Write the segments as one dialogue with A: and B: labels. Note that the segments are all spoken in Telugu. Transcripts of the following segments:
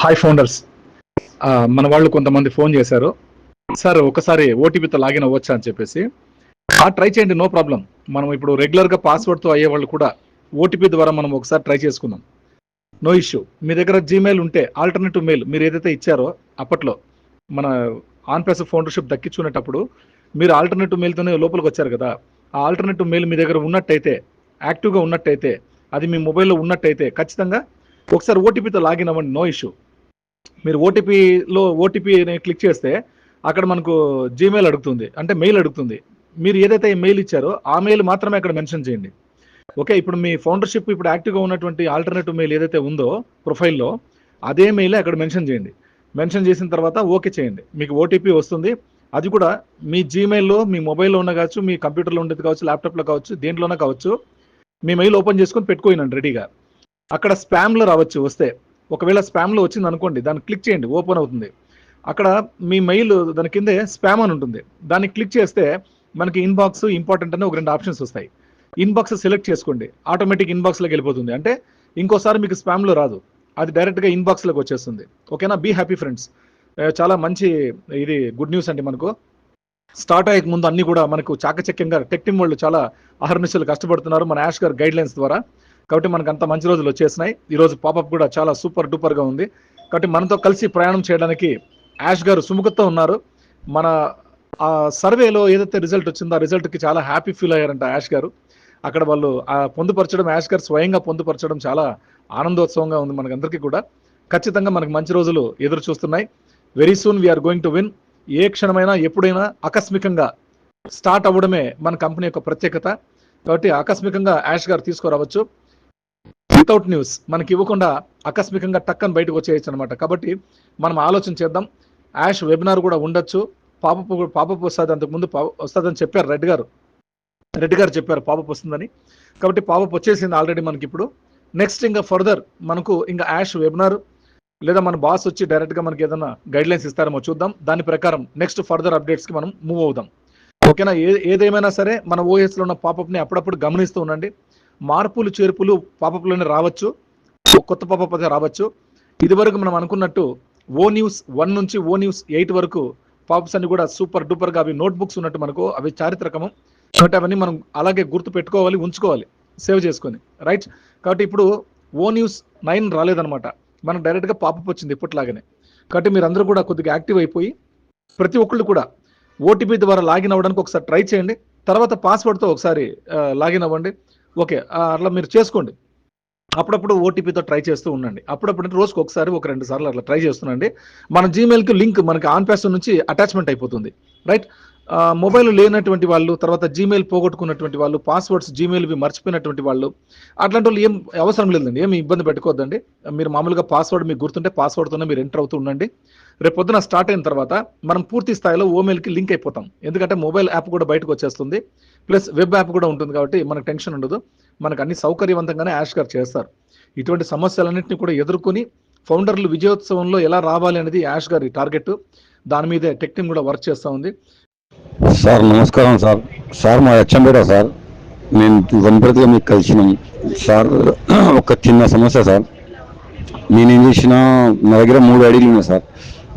A: హాయ్ ఫౌండర్స్ మన వాళ్ళు కొంతమంది ఫోన్ చేశారు. సార్ ఒకసారి ఓటీపీతో లాగిన్ అవ్వచ్చా అని చెప్పేసి. ఆ ట్రై చేయండి నో ప్రాబ్లం. మనం ఇప్పుడు రెగ్యులర్గా పాస్వర్డ్తో అయ్యే వాళ్ళు కూడా ఓటీపీ ద్వారా మనం ఒకసారి ట్రై చేసుకుందాం. No issue. మీ దగ్గర జీమెయిల్ ఉంటే ఆల్టర్నేటివ్ మెయిల్ మీరు ఏదైతే ఇచ్చారో అప్పట్లో మన ఆన్ ప్లస్ ఫౌండర్షిప్ దక్కించుకునేటప్పుడు మీరు ఆల్టర్నేటివ్ మెయిల్తోనే లోపలికి వచ్చారు కదా. ఆ ఆల్టర్నేటివ్ మెయిల్ మీ దగ్గర ఉన్నట్టయితే యాక్టివ్గా ఉన్నట్టయితే అది మీ మొబైల్లో ఉన్నట్టయితే ఖచ్చితంగా ఒకసారి ఓటీపీతో లాగిన్ అవ్వండి నో ఇష్యూ. మీరు ఓటీపీలో ఓటీపీని క్లిక్ చేస్తే అక్కడ మనకు జీమెయిల్ అడుగుతుంది. అంటే మెయిల్ అడుగుతుంది. మీరు ఏదైతే మెయిల్ ఇచ్చారో ఆ మెయిల్ మాత్రమే అక్కడ మెన్షన్ చేయండి. ఓకే ఇప్పుడు మీ ఫౌండర్షిప్ ఇప్పుడు యాక్టివ్గా ఉన్నటువంటి ఆల్టర్నేటివ్ మెయిల్ ఏదైతే ఉందో ప్రొఫైల్లో అదే మెయిల్ అక్కడ మెన్షన్ చేయండి. మెన్షన్ చేసిన తర్వాత ఓకే చేయండి. మీకు ఓటీపీ వస్తుంది. అది కూడా మీ జీమెయిల్లో మీ మొబైల్లో ఉన్న కావచ్చు మీ కంప్యూటర్లో ఉండేది కావచ్చు ల్యాప్టాప్లో కావచ్చు దేంట్లోనే కావచ్చు మీ మెయిల్ ఓపెన్ చేసుకొని పెట్టుకోయినండి రెడీగా. అక్కడ స్పామ్లో రావచ్చు వస్తే. ఒకవేళ స్పామ్లో వచ్చింది అనుకోండి దాన్ని క్లిక్ చేయండి ఓపెన్ అవుతుంది. అక్కడ మీ మెయిల్ దాని కిందే స్పామ్ అని ఉంటుంది. దాన్ని క్లిక్ చేస్తే మనకి ఇన్బాక్స్ ఇంపార్టెంట్ అని ఒక రెండు ఆప్షన్స్ వస్తాయి. ఇన్బాక్స్ సెలెక్ట్ చేసుకోండి. ఆటోమేటిక్ ఇన్బాక్స్లోకి వెళ్ళిపోతుంది. అంటే ఇంకోసారి మీకు స్పామ్లో రాదు. అది డైరెక్ట్గా ఇన్బాక్స్లోకి వచ్చేస్తుంది. ఓకేనా? Be happy friends. చాలా మంచి ఇది గుడ్ న్యూస్ అండి మనకు. స్టార్ట్ అయ్యే ముందు అన్ని కూడా మనకు చాకచక్యంగా టెక్ టీమ్ వాళ్ళు చాలా అహర్నిశలు కష్టపడుతున్నారు. మన యాష్ గారు గైడ్ లైన్స్ ద్వారా. కాబట్టి మనకు అంత మంచి రోజులు వచ్చేసినాయి. ఈ రోజు పాపప్ కూడా చాలా సూపర్ డూపర్గా ఉంది. కాబట్టి మనతో కలిసి ప్రయాణం చేయడానికి యాష్ గారు సుముఖతో ఉన్నారు. మన ఆ సర్వేలో ఏదైతే రిజల్ట్ వచ్చిందో ఆ రిజల్ట్కి చాలా హ్యాపీ ఫీల్ అయ్యారంట యాష్ గారు. అక్కడ వాళ్ళు ఆ పొందుపరచడం యాష్ గారు స్వయంగా పొందుపరచడం చాలా ఆనందోత్సవంగా ఉంది మనకందరికీ కూడా. ఖచ్చితంగా మనకు మంచి రోజులు ఎదురు చూస్తున్నాయి. Very soon we're going to win ఏ క్షణమైనా ఎప్పుడైనా ఆకస్మికంగా స్టార్ట్ అవ్వడమే మన కంపెనీ యొక్క ప్రత్యేకత. కాబట్టి ఆకస్మికంగా యాష్ గారు తీసుకురావచ్చు. వితౌట్ న్యూస్ మనకి ఇవ్వకుండా ఆకస్మికంగా టక్కని బయటకు వచ్చేయచ్చు అనమాట కాబట్టి మనం ఆలోచన చేద్దాం. యాష్ వెబినార్ కూడా ఉండొచ్చు. పాపపు పాపపు వస్తుంది అంతకుముందు వస్తుందని చెప్పారు రెడ్డి గారు. రెడ్డి గారు చెప్పారు పాపప్ వస్తుందని. కాబట్టి పాపప్ వచ్చేసింది ఆల్రెడీ మనకి ఇప్పుడు. నెక్స్ట్ ఇంకా ఫర్దర్ మనకు ఇంకా యాష్ వెబినార్ లేదా మన బాస్ వచ్చి డైరెక్ట్గా మనకి ఏదైనా గైడ్లైన్స్ ఇస్తారేమో చూద్దాం. దాని ప్రకారం నెక్స్ట్ ఫర్దర్ అప్డేట్స్కి మనం మూవ్ అవుదాం. ఓకేనా? ఏ ఏదేమైనా సరే మన ఓఎస్లో ఉన్న పాపప్ని అప్పుడప్పుడు గమనిస్తూ ఉండండి. మార్పులు చేర్పులు పాపప్లోనే రావచ్చు. కొత్త పాపప్ రావచ్చు. ఇదివరకు మనం అనుకున్నట్టు ఓ న్యూస్ వన్ నుంచి ఓ న్యూస్ ఎయిట్ వరకు పాపప్స్ అన్ని కూడా సూపర్ డూపర్గా అవి నోట్బుక్స్ ఉన్నట్టు మనకు అవి చారిత్రకము. కాబట్టి అవన్నీ మనం అలాగే గుర్తు పెట్టుకోవాలి ఉంచుకోవాలి సేవ్ చేసుకొని. రైట్ కాబట్టి ఇప్పుడు ఓ న్యూస్ నైన్ రాలేదనమాట మనకు డైరెక్ట్గా పాపప్ వచ్చింది ఇప్పట్లాగానే. కాబట్టి మీరు అందరూ కూడా కొద్దిగా యాక్టివ్ అయిపోయి ప్రతి ఒక్కళ్ళు కూడా ఓటీపీ ద్వారా లాగిన్ అవ్వడానికి ఒకసారి ట్రై చేయండి. తర్వాత పాస్వర్డ్తో ఒకసారి లాగిన్ అవ్వండి. ఓకే అట్లా మీరు చేసుకోండి. అప్పుడప్పుడు ఓటీపీతో ట్రై చేస్తూ ఉండండి. అప్పుడప్పుడు రోజుకు రోజుకి ఒకసారి ఒక రెండు సార్లు అట్లా ట్రై చేస్తుండండి. మన జీమెయిల్కి లింక్ మనకి ఆన్ ప్యాస్ నుంచి అటాచ్మెంట్ అయిపోతుంది. రైట్? మొబైల్ లేనటువంటి వాళ్ళు తర్వాత జీమెయిల్ పోగొట్టుకున్నటువంటి వాళ్ళు పాస్వర్డ్స్ జీమెయిల్వి మర్చిపోయినటువంటి వాళ్ళు అట్లాంటి వాళ్ళు ఏం అవసరం లేదండి. ఏమి ఇబ్బంది పెట్టుకోవద్దండి. మీరు మామూలుగా పాస్వర్డ్ మీకు గుర్తుంటే పాస్వర్డ్తోనే మీరు ఎంటర్ అవుతూ ఉండండి. రేపు పొద్దున స్టార్ట్ అయిన తర్వాత మనం పూర్తి స్థాయిలో ఓమెయిల్కి లింక్ అయిపోతాం. ఎందుకంటే మొబైల్ యాప్ కూడా బయటకు వచ్చేస్తుంది. ప్లస్ వెబ్ యాప్ కూడా ఉంటుంది కాబట్టి మనకు టెన్షన్ ఉండదు. మనకు అన్ని సౌకర్యవంతంగానే యాష్ గారు చేస్తారు. ఇటువంటి సమస్యలన్నింటినీ కూడా ఎదుర్కొని ఫౌండర్లు విజయోత్సవంలో ఎలా రావాలి అనేది యాష్ గారి టార్గెట్. దాని మీదే టెక్ టీమ్ కూడా వర్క్ చేస్తూ ఉంది.
B: సార్ నమస్కారం సార్. సార్ మా అచ్చంపేట సార్. నేను వనపర్తిలో మీకు కలిసినాం. సార్ ఒక చిన్న సమస్య సార్. నేనేం చేసిన నా దగ్గర మూడు ఐడీలు ఉన్నాయి సార్.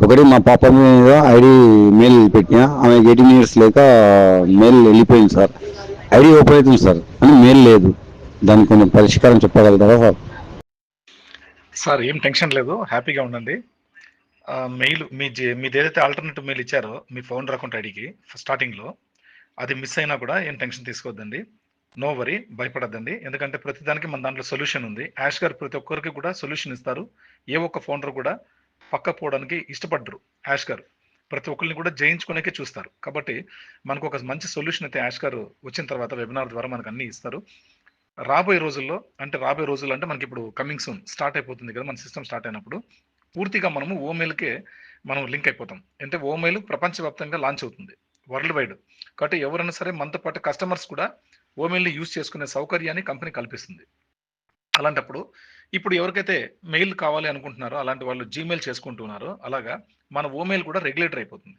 B: ఒకటి మా పాప మీద ఐడి మెయిల్ పెట్టిన ఆమె ఎయిటీన్ ఇయర్స్ లేక మెయిల్ వెళ్ళిపోయింది సార్. ఐడి ఓపెన్ అవుతుంది సార్ అని మెయిల్ లేదు. దానికి కొంచెం పరిష్కారం చెప్పగలుగుతారా సార్?
A: సార్ ఏం టెన్షన్ లేదు హ్యాపీగా ఉండండి. మెయిల్ మీ మీది ఏదైతే ఆల్టర్నేటివ్ మెయిల్ ఇచ్చారో మీ ఫౌండర్ అకౌంట్ ఐడికి స్టార్టింగ్లో అది మిస్ అయినా కూడా ఏం టెన్షన్ తీసుకోవద్దండి. నో వరీ భయపడద్దండి. ఎందుకంటే ప్రతిదానికి మన దాంట్లో సొల్యూషన్ ఉంది. యాష్ గారు ప్రతి ఒక్కరికి కూడా సొల్యూషన్ ఇస్తారు. ఏ ఒక్క ఫౌండర్ కూడా పక్క పోవడానికి ఇష్టపడ్డరు యాష్ గారు. ప్రతి ఒక్కరిని కూడా జయించుకునేకే చూస్తారు. కాబట్టి మనకు ఒక మంచి సొల్యూషన్ అయితే యాష్ గారు వచ్చిన తర్వాత వెబినార్ ద్వారా మనకు అన్ని ఇస్తారు. రాబోయే రోజుల్లో అంటే రాబోయే రోజుల్లో అంటే మనకి ఇప్పుడు కమింగ్ సూన్ స్టార్ట్ అయిపోతుంది కదా మన సిస్టమ్ స్టార్ట్ అయినప్పుడు పూర్తిగా మనము ఓమెయిల్కే మనం లింక్ అయిపోతాం. అంటే ఓమెయిల్ ప్రపంచవ్యాప్తంగా లాంచ్ అవుతుంది వరల్డ్ వైడ్. కాబట్టి ఎవరైనా సరే మనతో పాటు కస్టమర్స్ కూడా ఓమెయిల్ని యూజ్ చేసుకునే సౌకర్యాన్ని కంపెనీ కల్పిస్తుంది. అలాంటప్పుడు ఇప్పుడు ఎవరికైతే మెయిల్ కావాలి అనుకుంటున్నారో అలాంటి వాళ్ళు జీమెయిల్ చేసుకుంటున్నారో అలాగా మన ఓమెయిల్ కూడా రెగ్యులేటర్ అయిపోతుంది.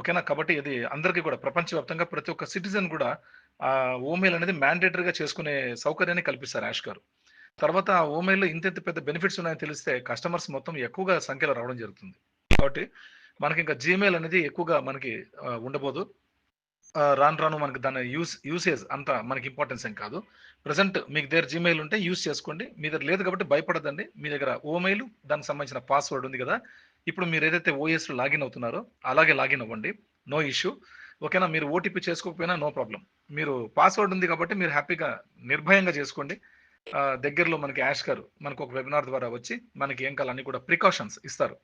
A: ఓకేనా? కాబట్టి ఇది అందరికీ కూడా ప్రపంచవ్యాప్తంగా ప్రతి ఒక్క సిటిజన్ కూడా ఆ ఓమెయిల్ అనేది మ్యాండేటరీగా చేసుకునే సౌకర్యాన్ని కల్పిస్తారు యాష్ గారు.
C: తర్వాత ఆ ఓమెయిల్లో ఇంత ఇంత పెద్ద బెనిఫిట్స్ ఉన్నాయని తెలిస్తే కస్టమర్స్ మొత్తం ఎక్కువగా సంఖ్యలో రావడం జరుగుతుంది. కాబట్టి మనకి ఇంకా జీమెయిల్ అనేది ఎక్కువగా మనకి ఉండబోదు. రాను రాను మనకి దాని యూస్ యూసేజ్ అంత మనకి ఇంపార్టెన్స్ ఏం కాదు. ప్రజెంట్ మీకు దగ్గర జీమెయిల్ ఉంటే యూస్ చేసుకోండి. మీ దగ్గర లేదు కాబట్టి భయపడదండి. మీ దగ్గర ఓమెయిల్ దానికి సంబంధించిన పాస్వర్డ్ ఉంది కదా. ఇప్పుడు మీరు ఏదైతే ఓఎస్ లాగిన్ అవుతున్నారో అలాగే లాగిన్ అవ్వండి. నో ఇష్యూ ఓకేనా? మీరు ఓటీపీ చేసుకోకపోయినా నో ప్రాబ్లం మీరు పాస్వర్డ్ ఉంది కాబట్టి మీరు హ్యాపీగా నిర్భయంగా చేసుకోండి. దగ్గరలో మనకి యాష్ గారు మనకు ఒక వెబినార్ ద్వారా వచ్చి మనకి ఏం కావాలని కూడా ప్రికాషన్స్ ఇస్తారు.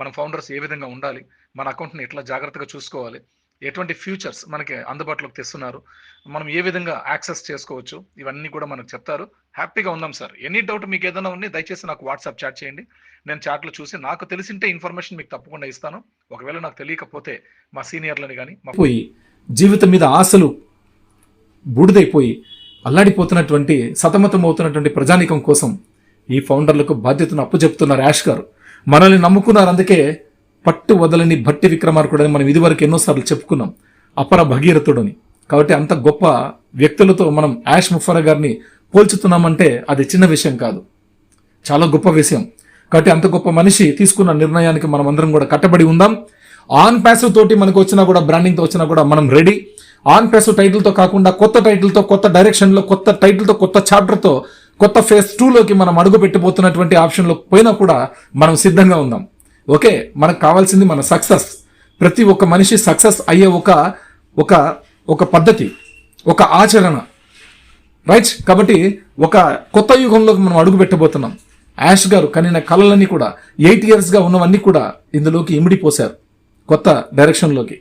C: మన ఫౌండర్స్ ఏ విధంగా ఉండాలి? మన అకౌంట్ని ఎట్లా జాగ్రత్తగా చూసుకోవాలి? ఎటువంటి ఫ్యూచర్స్ మనకి అందుబాటులోకి తెస్తున్నారు. మనం ఏ విధంగా యాక్సెస్ చేసుకోవచ్చు? ఇవన్నీ కూడా మనకు చెప్తారు. హ్యాపీగా ఉందాం సార్. ఎనీ డౌట్ మీకు ఏదైనా ఉంది దయచేసి నాకు వాట్సాప్ చాట్ చేయండి. నేను చాట్లో చూసి నాకు తెలిసింటే ఇన్ఫర్మేషన్ మీకు తప్పకుండా ఇస్తాను. ఒకవేళ నాకు తెలియకపోతే మా సీనియర్లని కానీ మా
A: పోయి జీవితం మీద ఆశలు బూడిదైపోయి అల్లాడిపోతున్నటువంటి సతమతం అవుతున్నటువంటి ప్రజానీకం కోసం ఈ ఫౌండర్లకు బాధ్యతను అప్పచెప్తున్నారు యాష్ గారు. మనల్ని నమ్ముకున్నారు అందుకే పట్టు వదలని భట్టి విక్రమార్కుడని మనం ఇదివరకు ఎన్నోసార్లు చెప్పుకున్నాం. అపర భగీరథుడని. కాబట్టి అంత గొప్ప వ్యక్తులతో మనం యాష్ ముఫరా గారిని పోల్చుతున్నామంటే అది చిన్న విషయం కాదు. చాలా గొప్ప విషయం. కాబట్టి అంత గొప్ప మనిషి తీసుకున్న నిర్ణయానికి మనం అందరం కూడా కట్టబడి ఉందాం. ఆన్ ప్యాసివ్ తోటి మనకు వచ్చినా కూడా బ్రాండింగ్తో వచ్చినా కూడా మనం రెడీ. ఆన్ ప్యాసివ్ టైటిల్తో కాకుండా కొత్త టైటిల్తో కొత్త డైరెక్షన్లో కొత్త టైటిల్తో కొత్త చాప్టర్తో కొత్త ఫేజ్ టూలోకి మనం అడుగు పెట్టబోతున్నటువంటి ఆప్షన్లో పోయినా కూడా మనం సిద్ధంగా ఉందాం. ఓకే మనకు కావాల్సింది మన సక్సెస్ ప్రతి ఒక్క మనిషి సక్సెస్ అయ్యే ఒక ఒక ఒక పద్ధతి ఒక ఆచరణ. రైట్ కాబట్టి ఒక కొత్త యుగంలోకి మనం అడుగు పెట్టబోతున్నాం. యాష్ గారు కనిన కళలన్నీ కూడా ఎయిట్ ఇయర్స్గా ఉన్నవన్నీ కూడా ఇందులోకి ఇమిడిపోశారు కొత్త డైరెక్షన్లోకి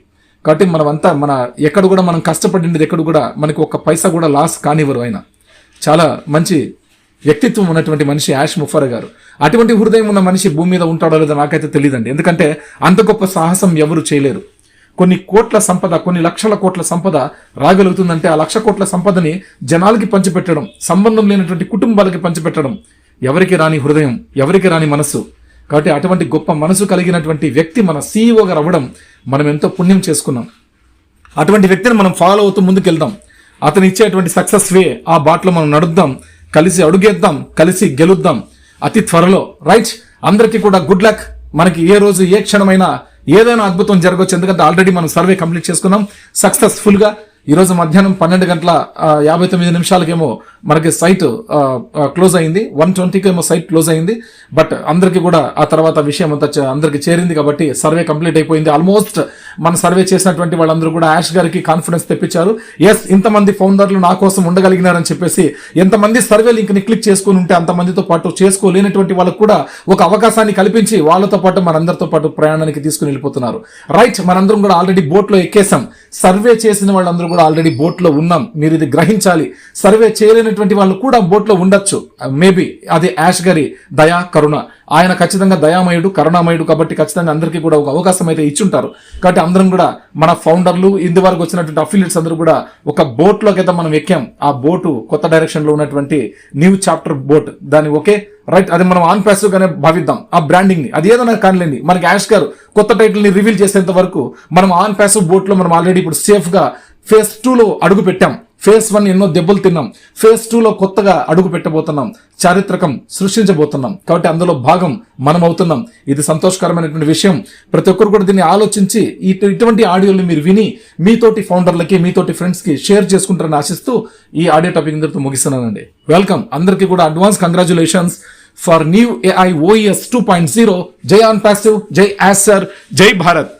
A: కాబట్టి మనమంతా మన ఎక్కడ కూడా మనం కష్టపడింది ఎక్కడ కూడా మనకి ఒక పైసా కూడా లాస్ కానివ్వరు ఆయన చాలా మంచి వ్యక్తిత్వం ఉన్నటువంటి మనిషి యాష్ ముఫర్ గారు. అటువంటి హృదయం ఉన్న మనిషి భూమి మీద ఉంటాడో లేదో నాకైతే తెలియదండి ఎందుకంటే అంత గొప్ప సాహసం ఎవరు చేయలేరు. కొన్ని కోట్ల సంపద కొన్ని లక్షల కోట్ల సంపద రాగలుగుతుందంటే ఆ లక్ష కోట్ల సంపదని జనాలకి పంచిపెట్టడం సంబంధం లేనటువంటి కుటుంబాలకి పంచిపెట్టడం ఎవరికి రాని హృదయం ఎవరికి రాని మనస్సు. కాబట్టి అటువంటి గొప్ప మనసు కలిగినటువంటి వ్యక్తి మన సీఈఓ గారు అవ్వడం మనం ఎంతో పుణ్యం చేసుకున్నాం. అటువంటి వ్యక్తిని మనం ఫాలో అవుతూ ముందుకెళ్దాం. అతను ఇచ్చేటువంటి సక్సెస్ వే ఆ బాటలో మనం నడుద్దాం. కలిసి అడుగేద్దాం కలిసి గెలుద్దాం. అతి త్వరలో. రైట్ అందరికీ కూడా గుడ్ లక్ మనకి ఏ రోజు ఏ క్షణమైనా ఏదైనా అద్భుతం జరగవచ్చు ఎందుకంటే ఆల్రెడీ మనం సర్వే కంప్లీట్ చేసుకున్నాం. సక్సెస్ఫుల్గా. ఈ రోజు మధ్యాహ్నం పన్నెండు గంటల యాభై తొమ్మిది నిమిషాలకేమో మనకి సైట్ క్లోజ్ అయింది. వన్ ట్వంటీకి ఏమో సైట్ క్లోజ్ అయింది. బట్ అందరికీ కూడా ఆ తర్వాత విషయం అంతా అందరికి అందరికీ చేరింది కాబట్టి సర్వే కంప్లీట్ అయిపోయింది. ఆల్మోస్ట్ మన సర్వే చేసినటువంటి వాళ్ళందరూ కూడా యాష్ గారికి కాన్ఫిడెన్స్ తెప్పించారు. ఎస్ ఇంతమంది ఫౌండర్లు నా కోసం ఉండగలిగినారని చెప్పేసి ఎంతమంది సర్వే లింక్ని క్లిక్ చేసుకుని ఉంటే అంతమందితో పాటు చేసుకోలేనటువంటి వాళ్ళకు కూడా ఒక అవకాశాన్ని కల్పించి వాళ్ళతో పాటు మనందరితో పాటు ప్రయాణానికి తీసుకుని వెళ్ళిపోతున్నారు. రైట్ మనందరం కూడా ఆల్రెడీ బోట్లో ఎక్కేసాం. సర్వే చేసిన వాళ్ళందరూ కూడా ఆల్రెడీ బోట్లో ఉన్నాం. మీరు ఇది గ్రహించాలి. సర్వే చేయలేని చేయలేనటువంటి వాళ్ళు కూడా బోట్లో ఉండొచ్చు uh, మేబీ అది యాష్ గారి దయా కరుణ. ఆయన ఖచ్చితంగా దయామయుడు కరుణామయుడు కాబట్టి ఖచ్చితంగా అందరికీ కూడా ఒక అవకాశం అయితే ఇచ్చుంటారు. కాబట్టి అందరం కూడా మన ఫౌండర్లు ఇందువరకు వచ్చినటువంటి అఫిలియట్స్ అందరూ కూడా ఒక బోట్లోకి అయితే మనం ఎక్కాం. ఆ బోటు కొత్త డైరెక్షన్లో ఉన్నటువంటి న్యూ చాప్టర్ బోట్. దాని ఓకే? రైట్ అది మనం ఆన్ ప్యాసివ్ గానే భావిద్దాం. ఆ బ్రాండింగ్ని అది ఏదైనా కానిలేండి. మనకి యాష్ గారు కొత్త టైటిల్ని రివీల్ చేసేంత వరకు మనం ఆన్ ప్యాసివ్ బోట్లో మనం ఆల్రెడీ ఇప్పుడు సేఫ్గా ఫేజ్ టూలో అడుగు పెట్టాం. ఫేజ్ వన్ ఎన్నో దెబ్బలు తిన్నాం. ఫేజ్ టూలో కొత్తగా అడుగు పెట్టబోతున్నాం. చారిత్రకం సృష్టించబోతున్నాం. కాబట్టి అందులో భాగం మనం అవుతున్నాం ఇది సంతోషకరమైనటువంటి విషయం. ప్రతి ఒక్కరు కూడా దీన్ని ఆలోచించి ఇటువంటి ఆడియోలు మీరు విని మీతోటి ఫౌండర్లకి మీతోటి ఫ్రెండ్స్కి షేర్ చేసుకుంటారని ఆశిస్తూ ఈ ఆడియో టాపిక్ ఇందరితో ముగిస్తున్నానండి. వెల్కమ్ అందరికీ కూడా advance congratulations for new AI OS two point zero జై ఆన్ పాసివ్ జై యాసర్ జై భారత్.